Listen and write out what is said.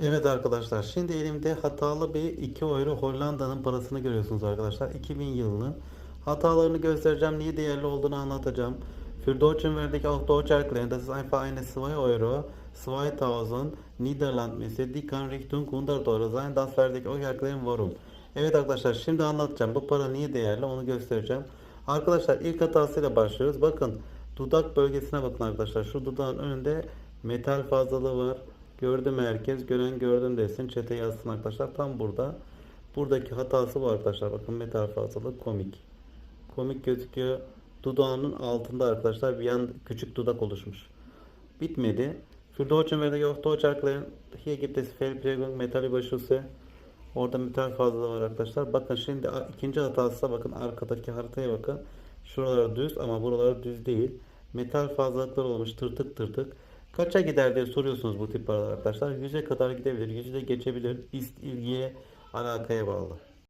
Evet arkadaşlar şimdi elimde hatalı bir 2 euro Hollanda'nın parasını görüyorsunuz arkadaşlar. 2000 yılının hatalarını göstereceğim niye değerli olduğunu anlatacağım. Für Deutschen werde ich auch Deutsch erklären das ist einfach eine 2 euro. 2000 Niederlandmesse die kann Richtung 100 euro sein das ich euch erklären warum. Evet arkadaşlar şimdi anlatacağım bu para niye değerli onu göstereceğim. Arkadaşlar ilk hatasıyla başlıyoruz. Bakın dudak bölgesine bakın arkadaşlar şu dudağın önünde metal fazlalığı var Gördü mü herkes? Gören gördüm desin. Çete yazsın arkadaşlar. Tam burada. Buradaki hatası var arkadaşlar. Bakın metal fazlalık komik. Komik gözüküyor. Dudağının altında arkadaşlar bir yan küçük dudak oluşmuş. Bitmedi. Deutschen werde ich auch Deutsch erklären. Hier gibt es Fehlprägung, Metallüberschüsse. Orada metal fazlalığı var arkadaşlar. Bakın şimdi ikinci hatası da bakın arkadaki haritaya bakın. Şuralar düz ama buralar düz değil. Metal fazlalıklar olmuş tırtık tırtık. Kaça gider diye soruyorsunuz bu tip paralar arkadaşlar. 100'e kadar gidebilir. 100'ü de geçebilir. İst- ilgiye, alakaya bağlı.